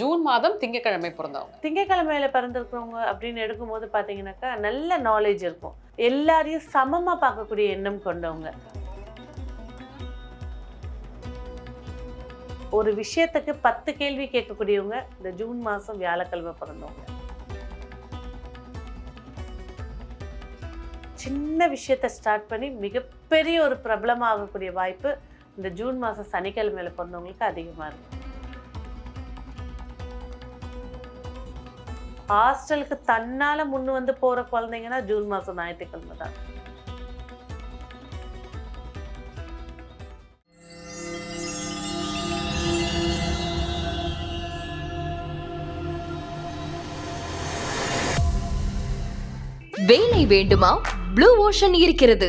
June மாதம் திங்கட்கிழமை பிறந்தவங்க. திங்கக்கிழமையில பிறந்திருக்கிறவங்க அப்படின்னு எடுக்கும்போது பார்த்தீங்கன்னாக்கா நல்ல நாலேஜ் இருக்கும். எல்லாரையும் சமமா பார்க்கக்கூடிய எண்ணம் கொண்டவங்க. ஒரு விஷயத்துக்கு பத்து கேள்வி கேட்கக்கூடியவங்க இந்த ஜூன் மாசம் வியாழக்கிழமை பிறந்தவங்க. சின்ன விஷயத்தை ஸ்டார்ட் பண்ணி மிகப்பெரிய ஒரு பிரபலமாகக்கூடிய வாய்ப்பு இந்த ஜூன் மாசம் சனிக்கிழமையில் பிறந்தவங்களுக்கு அதிகமா இருக்கும் ஹாஸ்டலுக்கு தன்னால முன்னு வந்து போற குழந்தைங்கன்னா ஜூன் மாசம் ஞாயிற்றுக்கிழமை தான். வேலை வேண்டுமா? ப்ளூ ஓஷன் இருக்கிறது.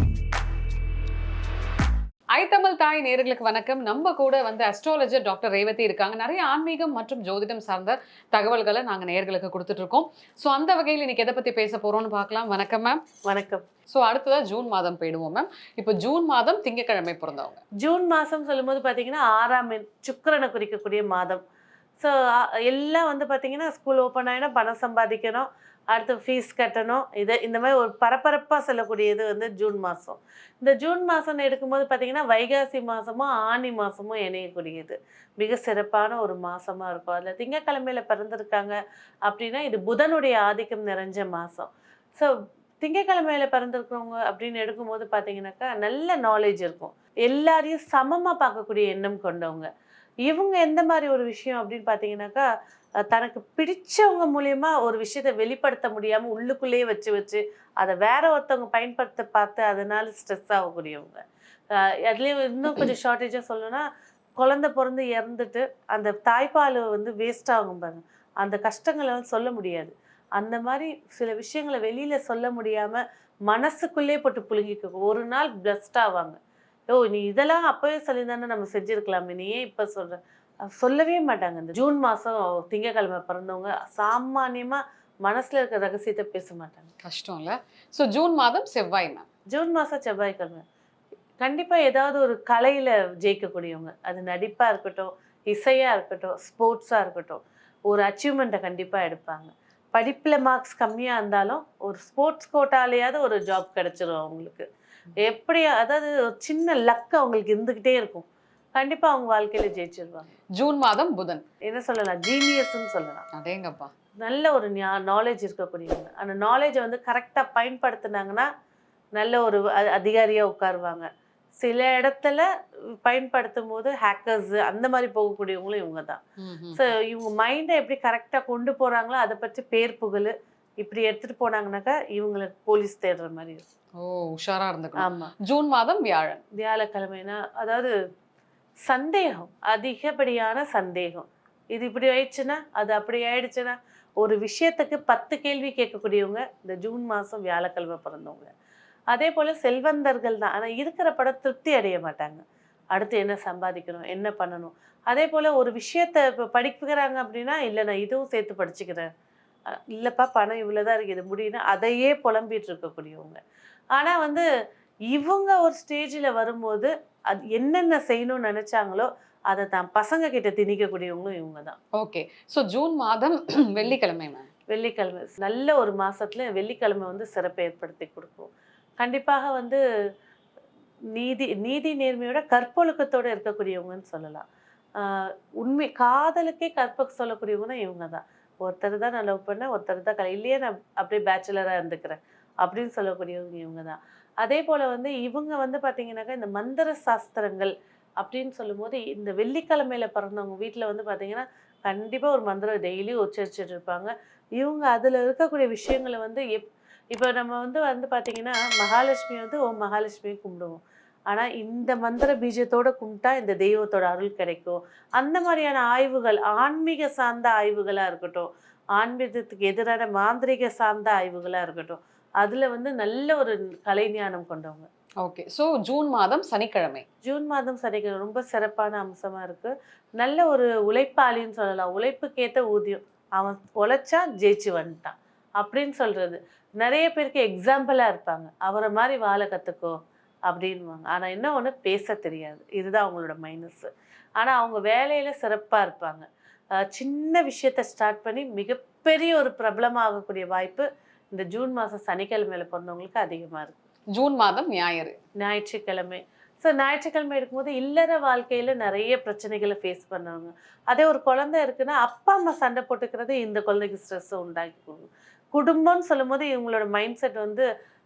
ஐ தமிழ் தாய் நேர்களுக்கு வணக்கம். நம்ம கூட வந்து அஸ்ட்ராலஜர் டாக்டர் ரேவதி இருக்காங்க. நிறைய ஆன்மீகம் மற்றும் ஜோதிடம் சார்ந்த தகவல்களை நாங்க நேர்களுக்கு கொடுத்துட்டு இருக்கோம் ஸோ அந்த வகையில் இன்னைக்கு எதை பத்தி பேச போறோம்னு பார்க்கலாம். வணக்கம் மேம் வணக்கம். ஸோ அடுத்ததா ஜூன் மாதம் போயிடுவோம் மேம் இப்போ ஜூன் மாதம் திங்கட்கிழமை பிறந்தவங்க. ஜூன் மாதம் சொல்லும்போது பார்த்தீங்கன்னா ஆறாம் சுக்கிரனை குறிக்கக்கூடிய மாதம். ஸோ எல்லாம் வந்து பார்த்தீங்கன்னா ஸ்கூல் ஓப்பன் ஆகினா பணம் சம்பாதிக்கணும். அடுத்து ஃபீஸ் கட்டணும். இது இந்த மாதிரி ஒரு பரபரப்பாக செல்லக்கூடியது வந்து ஜூன் மாதம் இந்த ஜூன் மாதம்னு எடுக்கும்போது பார்த்தீங்கன்னா வைகாசி மாதமும் ஆனி மாதமும் இணையக்கூடியது. மிக சிறப்பான ஒரு மாதமாக இருக்கும். அதில் திங்கக்கிழமையில பிறந்திருக்காங்க அப்படின்னா இது புதனுடைய ஆதிக்கம் நிறைஞ்ச மாதம் ஸோ திங்கக்கிழமையில பிறந்திருக்கிறவங்க அப்படின்னு எடுக்கும்போது பார்த்தீங்கன்னாக்கா நல்ல நாலேஜ் இருக்கும். எல்லாரையும் சமமாக பார்க்கக்கூடிய எண்ணம் கொண்டவங்க. இவங்க எந்த மாதிரி ஒரு விஷயம் அப்படின்னு பார்த்தீங்கன்னாக்கா தனக்கு பிடிச்சவங்க மூலியமா ஒரு விஷயத்தை வெளிப்படுத்த முடியாமல் உள்ளுக்குள்ளேயே வச்சு வச்சு அதை வேற ஒருத்தவங்க பயன்படுத்த பார்த்து அதனால ஸ்ட்ரெஸ் ஆகக்கூடியவங்க அதுலேயும் இன்னும் கொஞ்சம் ஷார்ட்டேஜாக சொல்லணும்னா குழந்தை பிறந்து இறந்துட்டு அந்த தாய்ப்பால் வந்து வேஸ்ட் ஆகும் பாருங்க. அந்த கஷ்டங்களை வந்து சொல்ல முடியாது. அந்த மாதிரி சில விஷயங்களை வெளியில் சொல்ல முடியாம மனசுக்குள்ளே போட்டு புழுங்கிக்க ஒரு நாள் பிளஸ்ட் ஆவாங்க. ஓ நீ இதெல்லாம் அப்பவே சொல்லியிருந்தானே நம்ம செஞ்சுருக்கலாமே. நீ ஏன் இப்போ சொல்கிற சொல்லவே மாட்டாங்க. இந்த ஜூன் மாசம் திங்கக்கிழமை பிறந்தவங்க சாமானியமா மனசுல இருக்க ரகசியத்தை பேச மாட்டாங்க. கஷ்டம் இல்ல ஸோ ஜூன் மாதம் செவ்வாய் மேம் ஜூன் மாதம் செவ்வாய்க்கிழமை. கண்டிப்பாக ஏதாவது ஒரு கலையில் ஜெயிக்கக்கூடியவங்க அது நடிப்பாக இருக்கட்டும் இசையாக இருக்கட்டும் ஸ்போர்ட்ஸாக இருக்கட்டும் ஒரு அச்சீவ்மெண்ட்டை கண்டிப்பாக எடுப்பாங்க. படிப்பில் மார்க்ஸ் கம்மியாக இருந்தாலும் ஒரு ஸ்போர்ட்ஸ் கோட்டாலேயாவது ஒரு ஜாப் கிடைச்சிரும் அவங்களுக்கு. எப்படி அதாவது ஒரு சின்ன லக் அவங்களுக்கு இருந்துக்கிட்டே இருக்கும். கண்டிப்பாக அவங்க வாழ்க்கையில் ஜெயிச்சிருவாங்க. ஜூன் மாதம் புதன். என்ன சொல்லலாம்? ஜீனியஸ்ன்னு சொல்லலாம். அதேங்கப்பா. நல்ல ஒரு நாலேஜ் இருக்கக்கூடியவங்க. அந்த நாலேஜை வந்து கரெக்டாக பயன்படுத்துனாங்கன்னா நல்ல ஒரு அ- அதிகாரியா உட்காருவாங்க. சில இடத்துல பயன்படுத்தும் போது ஹேக்கர்ஸ் அந்த மாதிரி போகக்கூடியவங்களும் இவங்க தான் ஸோ இவங்க மைண்டை எப்படி கரெக்டாக கொண்டு போகிறாங்களோ அதை பற்றி பேர் புகழ் இப்படி எடுத்துட்டு போனாங்கனாக்கா இவங்களுக்கு போலீஸ் தேடுற மாதிரி இருக்கும். ஓ உஷாரா இருந்துக்கணும். ஆமாம் ஜூன் மாதம் வியாழன். வியாழக்கிழமைனா அதாவது சந்தேகம் அதிகப்படியான சந்தேகம். இது இப்படி ஆயிடுச்சுன்னா அது அப்படி ஆயிடுச்சுன்னா ஒரு விஷயத்துக்கு பத்து கேள்வி கேட்கக்கூடியவங்க இந்த ஜூன் மாதம் வியாழக்கிழமை பிறந்தவங்க. அதே போல் செல்வந்தர்கள் தான். ஆனால் இருக்கிற படம் திருப்தி அடைய மாட்டாங்க. அடுத்து என்ன சம்பாதிக்கணும் என்ன பண்ணணும்? அதே போல் ஒரு விஷயத்தை இப்போ படிக்கிறாங்க அப்படின்னா இல்லை நான் இதுவும் சேர்த்து படிச்சுக்கிறேன். இல்லைப்பா பணம் இவ்வளோதான் இருக்குது. இது முடியும்னா அதையே புலம்பிட்டு இருக்கக்கூடியவங்க. ஆனால் வந்து இவங்க ஒரு ஸ்டேஜில் வரும்போது அது என்னென்ன செய்யணும்னு நினைச்சாங்களோ அதை தான் பசங்க கிட்ட திணிக்கக்கூடியவங்களும் இவங்க தான் ஓகே ஸோ ஜூன் மாதம் வெள்ளிக்கிழமை மேம் வெள்ளிக்கிழமை. நல்ல ஒரு மாசத்துல வெள்ளிக்கிழமை வந்து சிறப்பை ஏற்படுத்தி கொடுக்கும். கண்டிப்பாக வந்து நீதி நீதி நேர்மையோட கற்பொழுக்கத்தோட இருக்கக்கூடியவங்கன்னு சொல்லலாம். ஆஹ் உண்மை காதலுக்கே கற்ப சொல்லக்கூடியவங்கன்னா இவங்க தான் ஒருத்தர் தான் நான் லவ் பண்ணேன் ஒருத்தர் தான் கலை இல்லையே நான் அப்படியே பேச்சுலராக இருந்துக்கிறேன். அப்படின்னு சொல்லக்கூடியவங்க இவங்க தான் அதே போல் வந்து இவங்க வந்து பார்த்தீங்கன்னாக்கா இந்த மந்திர சாஸ்திரங்கள் அப்படின்னு சொல்லும்போது இந்த வெள்ளிக்கிழமையில பிறந்தவங்க வீட்டில் வந்து பார்த்தீங்கன்னா கண்டிப்பாக ஒரு மந்திரம் டெய்லி உச்சரிச்சுட்டு இருப்பாங்க. இவங்க அதில் இருக்கக்கூடிய விஷயங்களை வந்து எப் இப்போ நம்ம வந்து வந்து பார்த்தீங்கன்னா மகாலட்சுமி வந்து ஓ மகாலட்சுமியை கும்பிடுவோம். ஆனால் இந்த மந்திர பீஜத்தோட கும்பிட்டா இந்த தெய்வத்தோட அருள் கிடைக்கும். அந்த மாதிரியான ஆய்வுகள் ஆன்மீக சார்ந்த ஆய்வுகளாக இருக்கட்டும் ஆன்மீகத்துக்கு எதிரான மாந்திரிக சார்ந்த ஆய்வுகளாக இருக்கட்டும் அதில் வந்து நல்ல ஒரு கலைஞானம் கொண்டவங்க. ஓகே ஸோ ஜூன் மாதம் சனிக்கிழமை. ஜூன் மாதம் சனிக்கிழமை ரொம்ப சிறப்பான அம்சமா இருக்கு. நல்ல ஒரு உழைப்பாளின்னு சொல்லலாம். உழைப்புக்கேத்த ஊதியம். அவன் உழைச்சா ஜெயிச்சு வந்துட்டான் அப்படின்னு சொல்றது. நிறைய பேருக்கு எக்ஸாம்பிளா இருப்பாங்க. அவரை மாதிரி வாழ கத்துக்கோ அப்படின்வாங்க ஆனா என்ன ஒண்ணு? பேச தெரியாது. இதுதான் அவங்களோட மைனஸ் ஆனா அவங்க வேலையில சிறப்பா இருப்பாங்க. சின்ன விஷயத்த ஸ்டார்ட் பண்ணி மிகப்பெரிய ஒரு பிரபலமாகக்கூடிய வாய்ப்பு இந்த ஜூன் மாசம் சனிக்கிழமையில பிறந்தவங்களுக்கு அதிகமா இருக்கு ஜூன் மாதம் ஞாயிறு. ஞாயிற்றுக்கிழமை. ஸோ ஞாயிற்றுக்கிழமை இருக்கும்போது இல்லற வாழ்க்கையில நிறைய பிரச்சனைகளை ஃபேஸ் பண்ணுவாங்க. அதே ஒரு குழந்தை இருக்குன்னா அப்பா அம்மா சண்டை போட்டுக்கிறது இந்த குழந்தைக்கு ஸ்ட்ரெஸ்ஸை உண்டாக்கி கொடுக்கும். குடும்பம்னு சொல்லும்போது இவங்களோட மைண்ட் செட் வந்து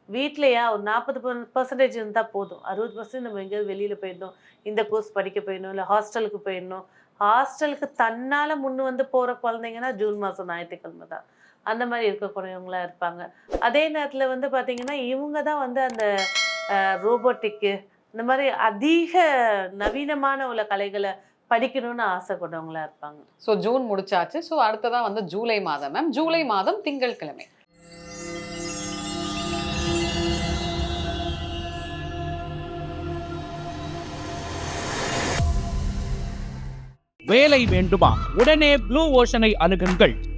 வீட்லயா ஒரு நாற்பது பர்சன்டேஜ் இருந்தால் போதும். அறுபது பர்சன்ட் நம்ம எங்கேயாவது வெளியில் போயிடணும் இந்த கோர்ஸ் படிக்க போயிடணும் இல்லை ஹாஸ்டலுக்கு போயிடணும் ஹாஸ்டலுக்கு தன்னால் முன்னு வந்து போகிற குழந்தைங்கன்னா ஜூன் மாதம் ஞாயிற்றுக்கிழமை தான். அந்த மாதிரி இருக்கக்கூடியவங்களா இருப்பாங்க. அதே நேரத்தில் வந்து பார்த்தீங்கன்னா இவங்க தான் வந்து அந்த ரோபோட்டிக்கு இந்த மாதிரி அதிக நவீனமான உள்ள கலைகளை படிக்கணும்னு ஆசைப்பட்டவங்களா இருப்பாங்க. ஸோ ஜூன் முடிச்சாச்சு. ஸோ அடுத்ததா வந்து ஜூலை மாதம் மேம் ஜூலை மாதம் திங்கட்கிழமை. வேலை வேண்டுமா? உடனே ப்ளூ ஓஷனை அணுகுங்கள்.